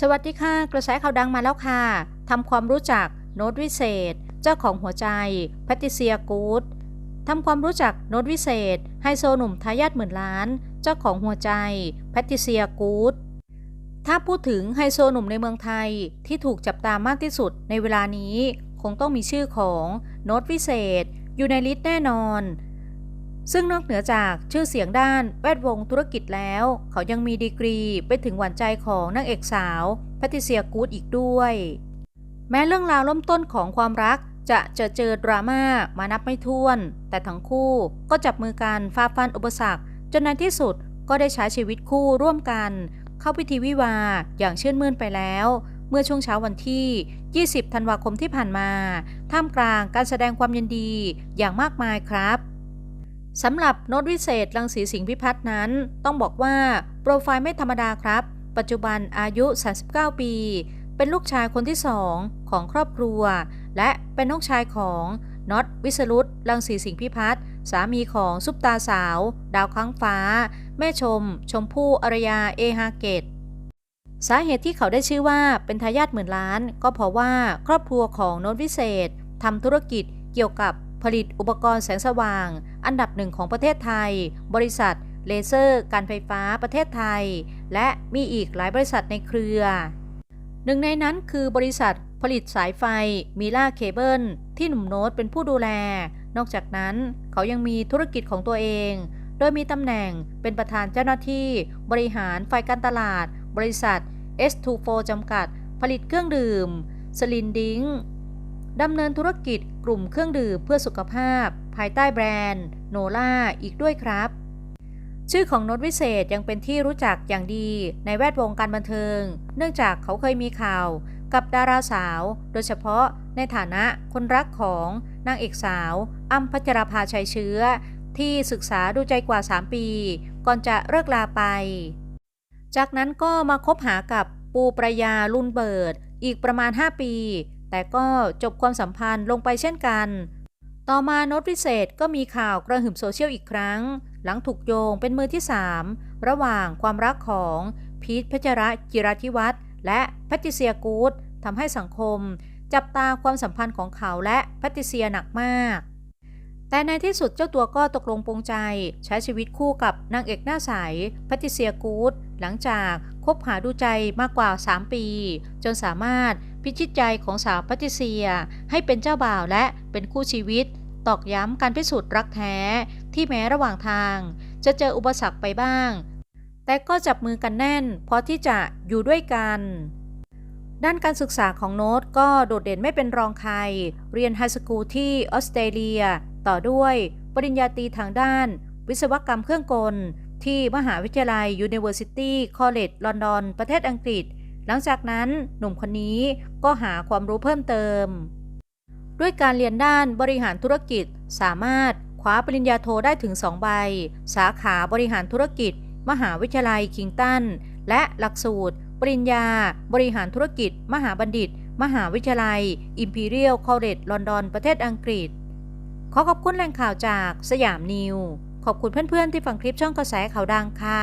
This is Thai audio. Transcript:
สวัสดีค่ะ กระแสข่าวดังมาแล้วค่ะ ทำความรู้จักโน้ตวิเศษ เจ้าของหัวใจแพตติเซียกูดทำความรู้จักโน้ตวิเศษ ไฮโซหนุ่มทายาทหมื่นล้าน เจ้าของหัวใจแพตติเซียกูดถ้าพูดถึงไฮโซหนุ่มในเมืองไทยที่ถูกจับตามากที่สุดในเวลานี้ คงต้องมีชื่อของโน้ตวิเศษ อยู่ในลิสต์แน่นอน ซึ่งนอกเหนือจากชื่อเสียงด้านแวดวงธุรกิจแล้ว เขายังมีดีกรีไปถึงหวานใจของนางเอกสาวแพทริเซียกูดอีกด้วย แม้เรื่องราวเริ่มต้นของความรักจะเจอเจอดราม่ามานับไม่ถ้วน แต่ทั้งคู่ก็จับมือกันฝ่าฟันอุปสรรค จนในที่สุดก็ได้ใช้ชีวิตคู่ร่วมกัน เข้าพิธีวิวาอย่างชื่นมื่นไปแล้ว เมื่อช่วงเช้าวันที่ 20 ธันวาคมที่ผ่านมา ท่ามกลางการแสดงความยินดีอย่างมากมายครับ สำหรับโน้ตวิเศษรังสีสิงห์พิพัฒน์นั้น ต้องบอกว่า โปรไฟล์ไม่ธรรมดาครับ ปัจจุบันอายุ 39 ปี เป็นลูกชายคนที่สองของครอบครัว และเป็นน้องชายของน็อตวิสรุตรังสีสิงห์พิพัฒน์สามีของซุปตาสาว ดาวค้างฟ้า แม่ชม ชมพู่อารยาเอฮาเกตสาเหตุที่เขาได้ชื่อว่าเป็นทายาทหมื่นล้าน ก็เพราะว่าครอบครัวของโน้ตวิเศษทำธุรกิจเกี่ยวกับ ผลิตอุปกรณ์แสงสว่าง อันดับหนึ่งของประเทศไทย บริษัท เลเซอร์ การไฟฟ้าประเทศไทย และมีอีกหลายบริษัทในเครือ หนึ่งในนั้นคือบริษัทผลิตสายไฟมิล่าเคเบิลที่หนุ่มโน้ตเป็นผู้ดูแล นอกจากนั้นเขายังมีธุรกิจของตัวเอง โดยมีตำแหน่งเป็นประธานเจ้าหน้าที่ บริหารฝ่ายการตลาด บริษัท S24 จำกัด ผลิตเครื่องดื่มสลินดิง ดำเนินธุรกิจกลุ่มเครื่องดื่มเพื่อสุขภาพ ภายใต้แบรนด์โนล่าอีกด้วยครับ ชื่อของโน้ตวิเศษยังเป็นที่รู้จักอย่างดีในแวดวงการบันเทิง เนื่องจากเขาเคยมีข่าวกับดาราสาว โดยเฉพาะในฐานะคนรักของนางเอกสาว อ้ำพัชราภาชัยเชื้อ ที่ศึกษาดูใจกว่า 3 ปี ก่อนจะเลิกลาไป จากนั้นก็มาคบหากับปูประยาลุนเบิร์ดอีกประมาณ 5 ปี แต่ก็จบความสัมพันธ์ลงไปเช่นกัน ต่อมาโน้ตพิเศษก็มีข่าวกระหึ่มโซเชียลอีกครั้ง หลังถูกโยงเป็นมือที่ 3 ระหว่างความรักของพีทเพชระจิรธิวัฒน์และแพทิเซียกูดทำให้สังคม จับตาความสัมพันธ์ของเขาและแพทิเซียหนักมาก แต่ในที่สุดเจ้าตัวก็ตกลงปรงใจ ใช้ชีวิตคู่กับนางเอกหน้าใสแพทิเซียกูดหลังจากคบหาดูใจมากกว่า 3 ปี จนสามารถ พิชิตใจของสาวแพทริเซีย ให้เป็นเจ้าบ่าวและเป็นคู่ชีวิต ตอกย้ำการพิสูจน์รักแท้ที่แม้ระหว่างทาง จะเจออุปสรรคไปบ้าง แต่ก็จับมือกันแน่นพอที่จะอยู่ด้วยกัน ด้านการศึกษาของโน้ตก็โดดเด่นไม่เป็นรองใคร เรียนไฮสคูลที่ออสเตรเลีย ต่อด้วยปริญญาตรีทางด้าน วิศวกรรมเครื่องกลที่มหาวิทยาลัย University College London ประเทศอังกฤษ หลังจากนั้นหนุ่มคนนี้ก็หาความรู้เพิ่มเติม ด้วยการเรียนด้านบริหารธุรกิจ สามารถคว้าปริญญาโทได้ถึง2ใบ สาขาบริหารธุรกิจ มหาวิทยาลัยคิงตัน และหลักสูตร ปริญญา บริหารธุรกิจ มหาบัณฑิต มหาวิทยาลัย Imperial College London ประเทศอังกฤษ ขอขอบคุณแหล่งข่าวจากสยามนิว ขอบคุณเพื่อนๆที่ฟังคลิปช่องกระแสข่าวดังค่ะ